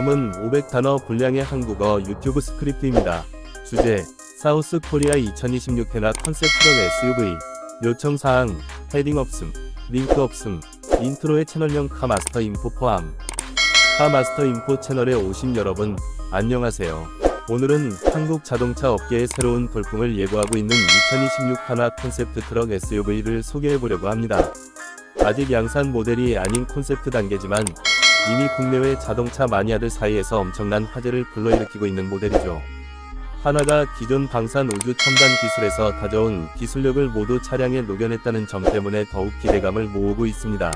다음은 500단어 분량의 한국어 유튜브 스크립트입니다. 주제 사우스 코리아 2026 테나 컨셉 트럭 SUV 요청 사항 헤딩 없음 링크 없음 인트로의 채널명 카마스터 인포 포함 카마스터 인포 채널에 오신 여러분 안녕하세요. 오늘은 한국 자동차 업계의 새로운 돌풍을 예고하고 있는 2026 하나 콘셉트 트럭 SUV를 소개해 보려고 합니다. 아직 양산 모델이 아닌 콘셉트 단계지만 이미 국내외 자동차 마니아들 사이에서 엄청난 화제를 불러일으키고 있는 모델이죠. 하나가 기존 방산 우주 첨단 기술에서 가져온 기술력을 모두 차량에 녹여냈다는 점 때문에 더욱 기대감을 모으고 있습니다.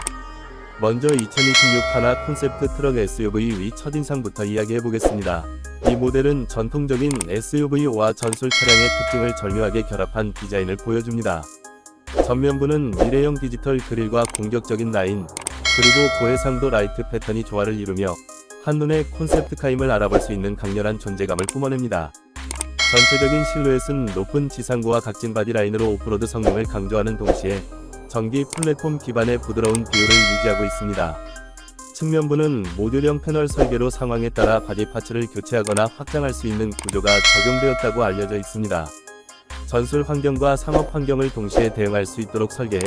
먼저 2026 하나 콘셉트 트럭 SUV 위 첫인상부터 이야기해 보겠습니다. 이 모델은 전통적인 SUV와 전술 차량의 특징을 절묘하게 결합한 디자인을 보여줍니다. 전면부는 미래형 디지털 그릴과 공격적인 라인, 그리고 고해상도 라이트 패턴이 조화를 이루며 한눈에 콘셉트카임을 알아볼 수 있는 강렬한 존재감을 뿜어냅니다. 전체적인 실루엣은 높은 지상고와 각진 바디 라인으로 오프로드 성능을 강조하는 동시에 전기 플랫폼 기반의 부드러운 비율을 유지하고 있습니다. 측면부는 모듈형 패널 설계로 상황에 따라 바디 파츠를 교체하거나 확장할 수 있는 구조가 적용되었다고 알려져 있습니다. 전술 환경과 상업 환경을 동시에 대응할 수 있도록 설계해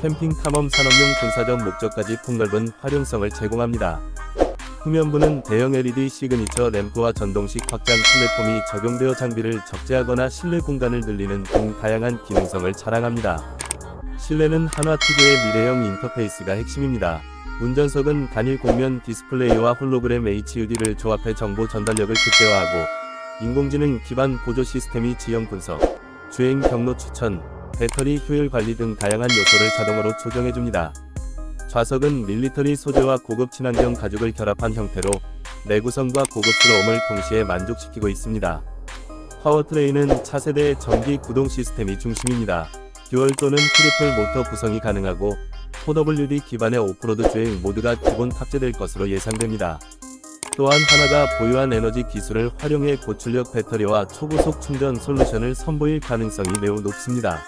캠핑 탐험 산업용 군사적 목적까지 폭넓은 활용성을 제공합니다. 후면부는 대형 LED 시그니처 램프와 전동식 확장 플랫폼이 적용되어 장비를 적재하거나 실내 공간을 늘리는 등 다양한 기능성을 자랑합니다. 실내는 한화 특유의 미래형 인터페이스가 핵심입니다. 운전석은 단일 공면 디스플레이와 홀로그램 HUD를 조합해 정보 전달력을 극대화하고 인공지능 기반 보조 시스템이 지형 분석, 주행 경로 추천, 배터리 효율 관리 등 다양한 요소를 자동으로 조정해줍니다. 좌석은 밀리터리 소재와 고급 친환경 가죽을 결합한 형태로 내구성과 고급스러움을 동시에 만족시키고 있습니다. 파워트레인은 차세대 전기 구동 시스템이 중심입니다. 듀얼 또는 트리플 모터 구성이 가능하고 4WD 기반의 오프로드 주행 모드가 기본 탑재될 것으로 예상됩니다. 또한 하나가 보유한 에너지 기술을 활용해 고출력 배터리와 초고속 충전 솔루션을 선보일 가능성이 매우 높습니다.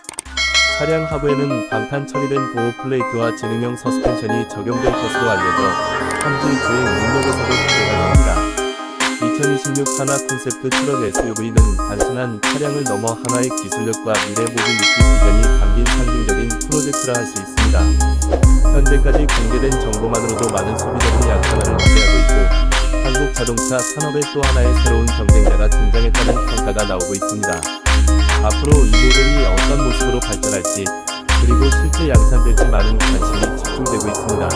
차량 하부에는 방탄 처리된 보호 플레이트와 지능형 서스펜션이 적용될 것으로 알려져 함지 주행 능력에서도 기대가 됩니다. 2026 하나 콘셉트 트럭 SUV는 단순한 차량을 넘어 하나의 기술력과 미래 모든 느낄 비전이 담긴 상징적인 프로젝트라 할 수 있습니다. 현재까지 공개된 정보만으로도 많은 소비자들이 양산화를 기대하고 있고 한국 자동차 산업의 또 하나의 새로운 경쟁자가 등장했다는 평가가 나오고 있습니다. 앞으로 이 모델이 어떤 모습으로 발전할지 그리고 실제 양산될지 많은 관심이 집중되고 있습니다.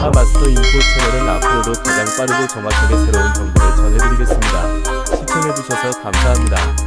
하 마스터 인포 채널은 앞으로도 가장 빠르고 정확하게 새로운 정보를 전해드리겠습니다. 시청해주셔서 감사합니다.